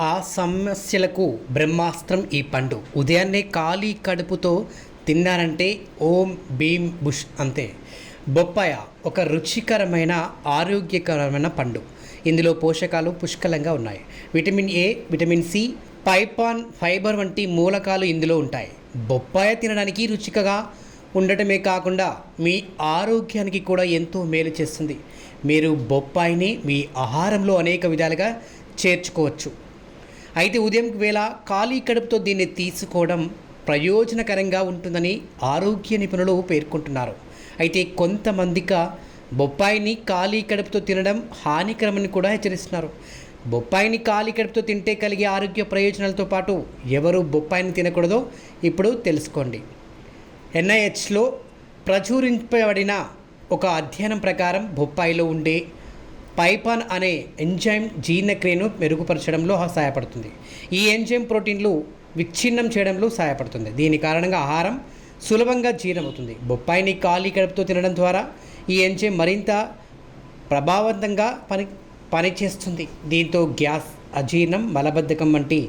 ఆ సమస్యలకు బ్రహ్మాస్త్రం ఈ పండు. ఉదయాన్నే ఖాళీ కడుపుతో తిన్నారంటే ఓం భీమ్ బుష్ అంతే. బొప్పాయ ఒక రుచికరమైన ఆరోగ్యకరమైన పండు. ఇందులో పోషకాలు పుష్కలంగా ఉన్నాయి. విటమిన్ ఏ విటమిన్ సి పైపాన్ ఫైబర్ వంటి మూలకాలు ఇందులో ఉంటాయి. బొప్పాయ తినడానికి రుచికగా ఉండటమే కాకుండా మీ ఆరోగ్యానికి కూడా ఎంతో మేలు చేస్తుంది. మీరు బొప్పాయిని మీ ఆహారంలో అనేక విధాలుగా చేర్చుకోవచ్చు. అయితే ఉదయం వేళ ఖాళీ కడుపుతో దీన్ని తీసుకోవడం ప్రయోజనకరంగా ఉంటుందని ఆరోగ్య నిపుణులు పేర్కొంటున్నారు. అయితే కొంతమందిక బొప్పాయిని ఖాళీ కడుపుతో తినడం హానికరమని కూడా హెచ్చరిస్తున్నారు. బొప్పాయిని ఖాళీ కడుపుతో తింటే కలిగే ఆరోగ్య ప్రయోజనాలతో పాటు ఎవరు బొప్పాయిని తినకూడదో ఇప్పుడు తెలుసుకోండి. ఎన్ఐహెచ్లో ప్రచురింపబడిన ఒక అధ్యయనం ప్రకారం బొప్పాయిలో ఉండే పైపాన్ అనే ఎంజైమ్ జీర్ణక్రియను మెరుగుపరచడంలో సహాయపడుతుంది. ఈ ఎంజైమ్ ప్రోటీన్లు విచ్ఛిన్నం చేయడంలో సహాయపడుతుంది. దీని కారణంగా ఆహారం సులభంగా జీర్ణమవుతుంది. బొప్పాయిని ఖాళీ కడుపుతో తినడం ద్వారా ఈ ఎంజైమ్ మరింత ప్రభావవంతంగా పని పనిచేస్తుంది. దీంతో గ్యాస్ అజీర్ణం మలబద్ధకం వంటి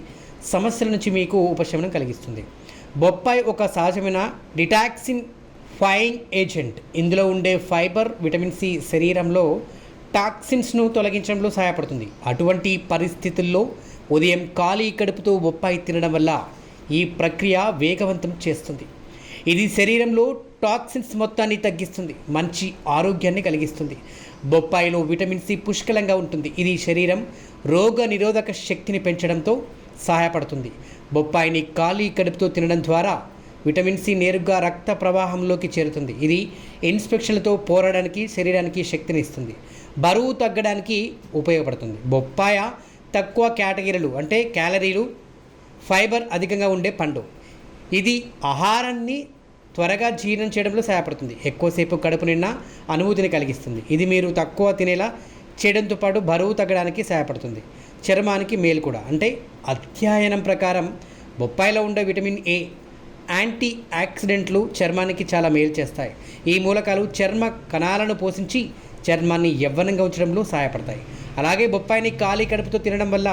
సమస్యల నుంచి మీకు ఉపశమనం కలిగిస్తుంది. బొప్పాయి ఒక సహజమైన డిటాక్సిన్ ఫైయింగ్ ఏజెంట్. ఇందులో ఉండే ఫైబర్ విటమిన్ సి శరీరంలో టాక్సిన్స్ను తొలగించడంలో సహాయపడుతుంది. అటువంటి పరిస్థితుల్లో ఉదయం ఖాళీ కడుపుతో బొప్పాయి తినడం వల్ల ఈ ప్రక్రియ వేగవంతం చేస్తుంది. ఇది శరీరంలో టాక్సిన్స్ మొత్తాన్ని తగ్గిస్తుంది. మంచి ఆరోగ్యాన్ని కలిగిస్తుంది. బొప్పాయిలో విటమిన్ సి పుష్కలంగా ఉంటుంది. ఇది శరీరం రోగ నిరోధక శక్తిని పెంచడంతో సహాయపడుతుంది. బొప్పాయిని ఖాళీ కడుపుతో తినడం ద్వారా విటమిన్ సి నేరుగా రక్త ప్రవాహంలోకి చేరుతుంది. ఇది ఇన్స్పెక్షన్లతో పోరాడడానికి శరీరానికి శక్తిని ఇస్తుంది. బరువు తగ్గడానికి ఉపయోగపడుతుంది. బొప్పాయ తక్కువ కేటగిరీలు అంటే క్యాలరీలు ఫైబర్ అధికంగా ఉండే పండు. ఇది ఆహారాన్ని త్వరగా జీర్ణం చేయడంలో సహాయపడుతుంది. ఎక్కువసేపు కడుపు నిండా అనుభూతిని కలిగిస్తుంది. ఇది మీరు తక్కువ తినేలా చేయడంతో పాటు బరువు తగ్గడానికి సహాయపడుతుంది. చర్మానికి మేలు కూడా. అంటే అధ్యయనం ప్రకారం బొప్పాయిలో ఉండే విటమిన్ ఏ యాంటీ ఆక్సిడెంట్లు చర్మానికి చాలా మేలు చేస్తాయి. ఈ మూలకాలు చర్మ కణాలను పోషించి చర్మాన్ని యవ్వనంగా ఉంచడంలో సహాయపడతాయి. అలాగే బొప్పాయిని ఖాళీ కడుపుతో తినడం వల్ల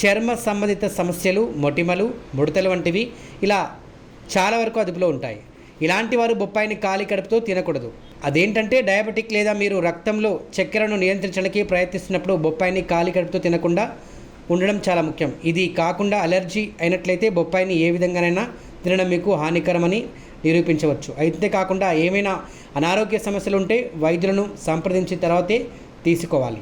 చర్మ సంబంధిత సమస్యలు మొటిమలు ముడతలు వంటివి ఇలా చాలా వరకు అదుపులో ఉంటాయి. ఇలాంటి వారు బొప్పాయిని ఖాళీ కడుపుతో తినకూడదు. అదేంటంటే డయాబెటిక్ లేదా మీరు రక్తంలో చక్కెరను నియంత్రించడానికి ప్రయత్నిస్తున్నప్పుడు బొప్పాయిని ఖాళీ కడుపుతో తినకుండా ఉండడం చాలా ముఖ్యం. ఇది కాకుండా అలర్జీ అయినట్లయితే బొప్పాయిని ఏ విధంగానైనా తినడం మీకు హానికరమని నిరూపించవచ్చు. అయితే కాకుండా ఏమైనా అనారోగ్య సమస్యలు ఉంటే వైద్యులను సంప్రదించిన తర్వాతే తీసుకోవాలి.